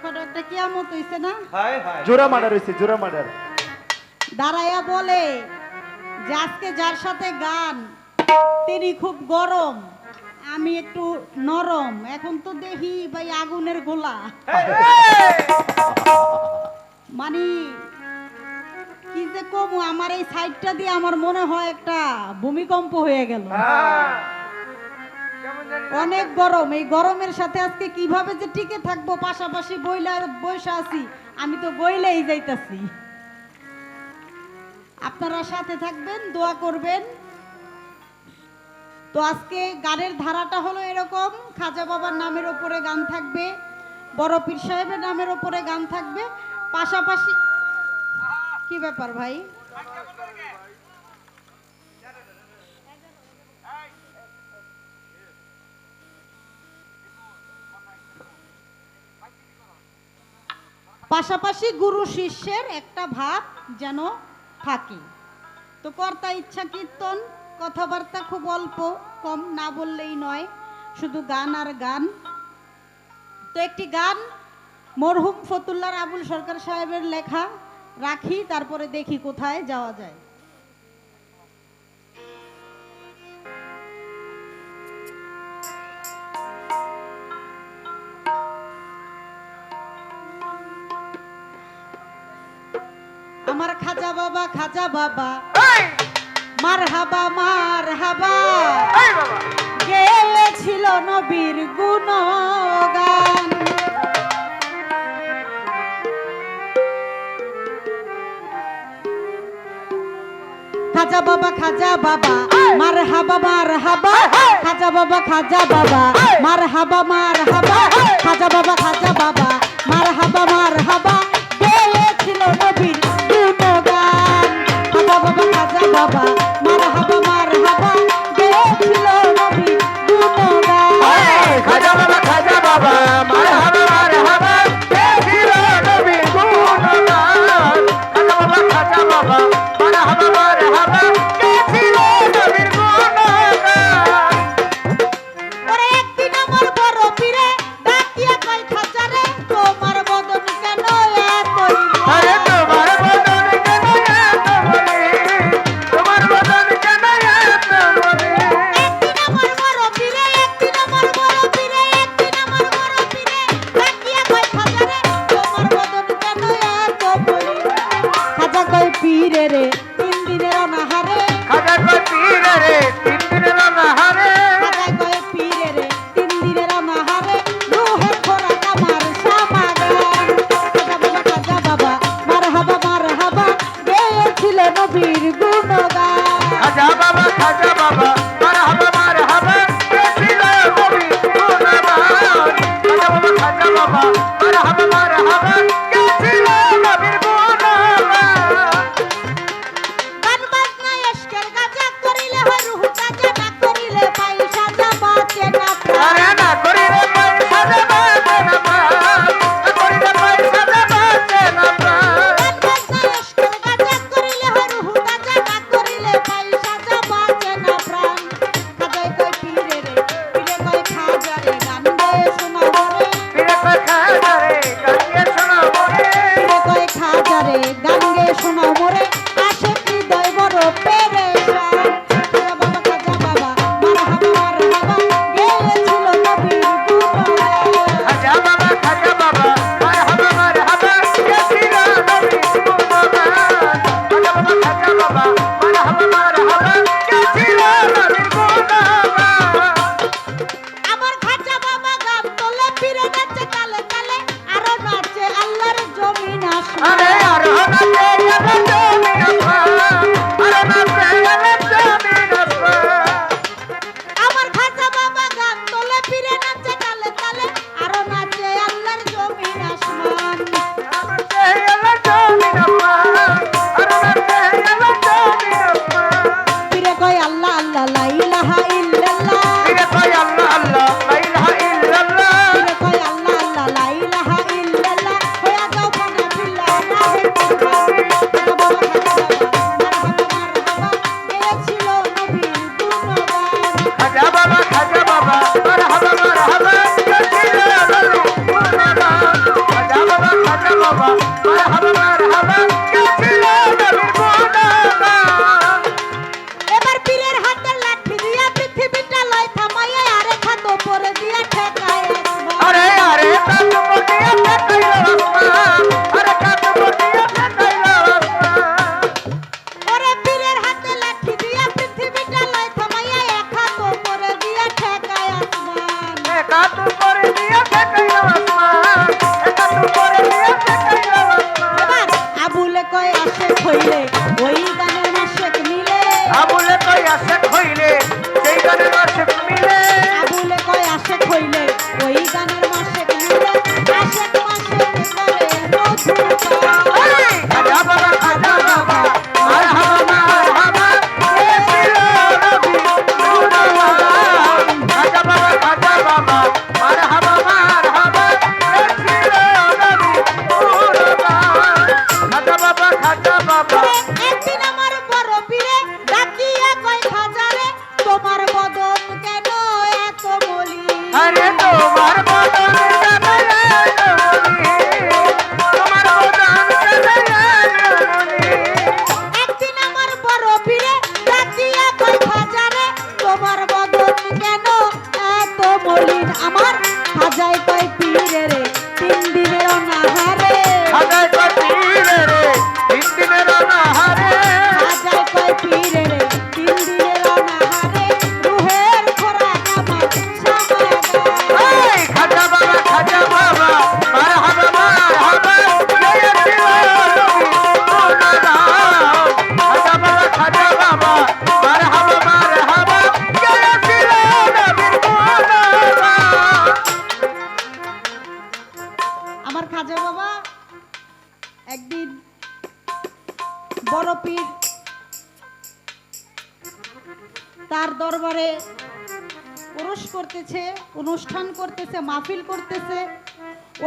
ছোটখাটো একটা কিয়ামত হইছে না? হায় হায়। জোড়া মার্ডার হয়েছে জোড়া মার্ডার। দাঁড়াইয়া বলে যে আজকে যার সাথে গান তিনি খুব গরম আমি একটু নরম এখন তো দেখি ভাই আগুনের গোলা। মানে কি যে কমু আমার এই সাইডটা দিয়ে আমার মনে হয় একটা ভূমিকম্প হয়ে গেল। অনেক গরম। এই গরমের সাথে আজকে কীভাবে যে টিকে থাকব, পাশাপাশি বইলা বসে আছি, আমি তো বইলেই যাইতাছি। আপনারা সাথে থাকবেন, দোয়া করবেন। তো আজকে গানের ধারাটা হলো এরকম, খাজা বাবার নামের ওপরে গান থাকবে, বড় পীর সাহেবের নামের ওপরে গান থাকবে, পাশাপাশি কি ব্যাপার ভাই? পাশাপাশি গুরু শিষ্যের একটা ভাব যেন থাকে। তো কর্তা ইচ্ছা কীর্তন, কথাবার্তা খুব অল্প, কম না বললেই নয়, শুধু গান আর গান। তো একটি গান, মরহুম ফতুল্লার আবুল সরকার সাহেবের লেখা, রাখি, তারপরে দেখি কোথায় যাওয়া যায়। আমার খাজা বাবা খাজা বাবা। মার হাবা মার হাবা গেয়েছিল নবীর গুণগান। খাজা বাবা খাজা বাবা। মার হাবা মার হাবা খাজা বাবা খাজা বাবা। মার হাবা মার হাবা খাজা বাবা খাজা বাবা। মার হাবা মার হাবা বাবা মার হাবা মার হাবা গেয়েছিল নবীর গুণগান খাজা বাবা খাজা বাবা। I said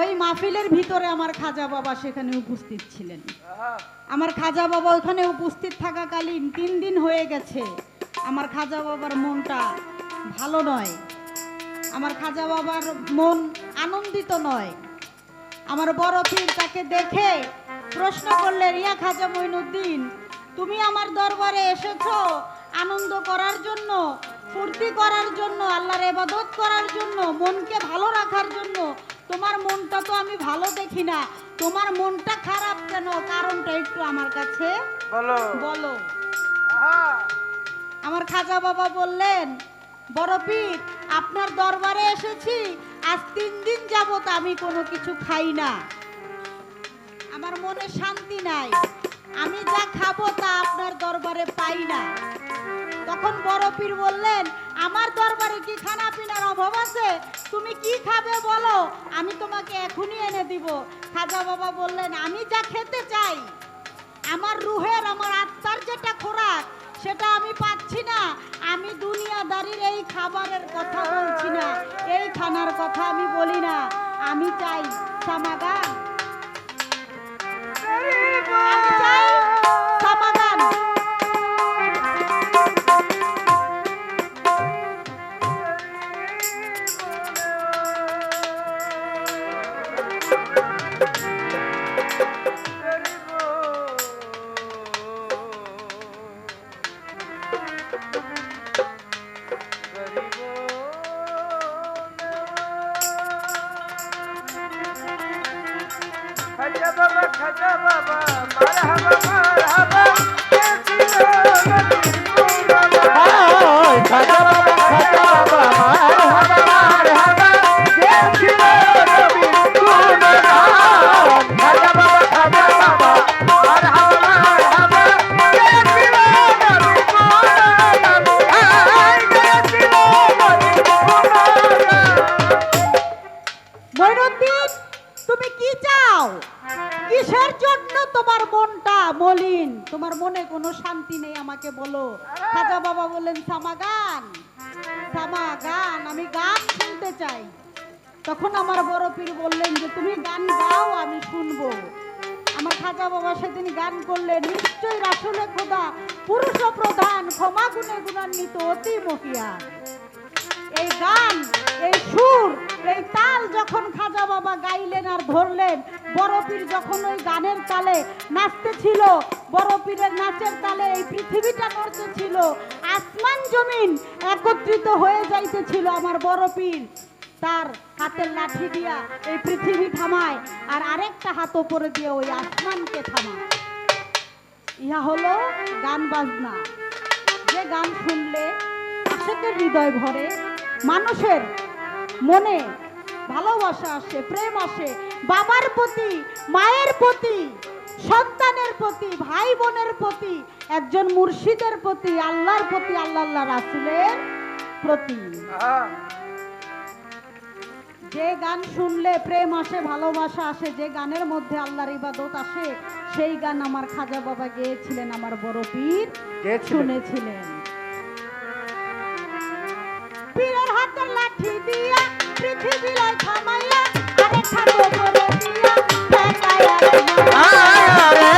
ওই মাহফিলের ভিতরে আমার খাজা বাবা সেখানে উপস্থিত ছিলেন। আমার খাজা বাবা ওখানে উপস্থিত থাকাকালীন তিন দিন হয়ে গেছে। আমার খাজা বাবার মনটা ভালো নয়। আমার খাজা বাবার মন আনন্দিত নয়। আমার বড় পীর তাকে দেখে প্রশ্ন করলে রিয়া খাজা মঈনুদ্দিন তুমি আমার দরবারে এসেছ আনন্দ করার জন্য, ফুর্তি করার জন্য, আল্লাহর এবাদত করার জন্য, মনকে ভালো রাখার জন্য তোমার মনটা তো আমি ভালো দেখি না। তোমার মনটা খারাপ কেন? কারণটা একটু আমার কাছে বলো। বলো। আমার খাজা বাবা বললেন বড় পীর আপনার দরবারে এসেছি। আজ তিন দিন যাবত আমি কোনো কিছু খাই না। আমার মনে শান্তি নাই। আমি যা খাব তা আপনার দরবারে পাই না। তখন বড় পীর বললেন, আমার দরবারে কি খানা পিনার অভাব আছে? তুমি কি খাবে বলো? আমি তোমাকে এখনই এনে দিব। খাজা বাবা বললেন, আমি যা খেতে চাই, আমার রুহের, আমার আত্মার যেটা খোরাক, সেটা আমি পাচ্ছি না। আমি দুনিয়াদারির এই খাবারের কথা বলছি না, এই খানার কথা আমি বলি না। আমি চাই সামাগান মলিন তোমার মনে কোনো শান্তি নেই আমাকে বলো। খাজা বাবা বললেন সামা গান সামা গান, আমি গান শুনতে চাই। তখন আমার বড় পীর বললেন যে, তুমি গান গাও, আমি শুনব। আমার খাজা বাবা সেদিন গান করলেন, নিশ্চয়ই রাসুলে খোদা, পুরুষ প্রধান, ক্ষমা গুণে গুণান্বিত, অতি মহিয়ান এই গান, এই সুর, এই তাল যখন বাবা গাইলেন আর ধরলেন। বড় পীর যখন ওই গানের তালে নাচতেছিল, বড় পীরের নাচের তালে এই পৃথিবীটা নড়তেছিল আসমান জমিন একত্রিত হয়ে যাইতেছিল আমার বড় পীর। তার হাতের লাঠি দিয়া এই পৃথিবী থামায় আর আরেকটা হাত ওপরে দিয়ে ওই আসমানকে থামায়। ইহা হলো গান বাজনা। যে গান শুনলে আশেকের হৃদয় ভরে, মানুষের মনে ভালোবাসা আসে প্রেম আসে। বাবার প্রতি মায়ের প্রতি সন্তানের প্রতি ভাই বোনের প্রতি একজন মুর্শিদের প্রতি আল্লাহর প্রতি আল্লাহ আল্লাহ রাসুলের প্রতি। যে গান শুনলে প্রেম আসে ভালোবাসা আসে যে গানের মধ্যে আল্লাহর ইবাদত আসে সেই গান আমার খাজা বাবা গেয়েছিলেন আমার বড় পীর শুনেছিলেন। আরে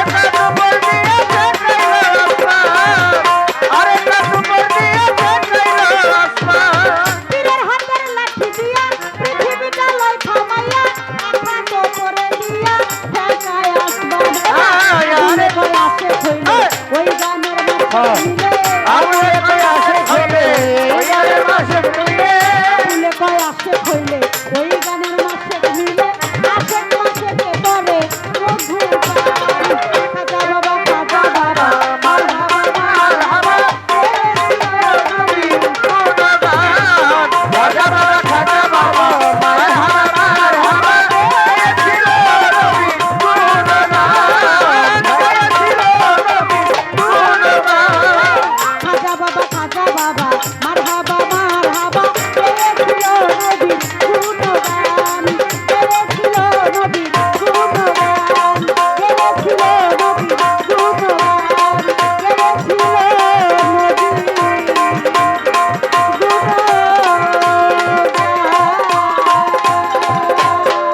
বাবা খাজা বাবা মার বাবা।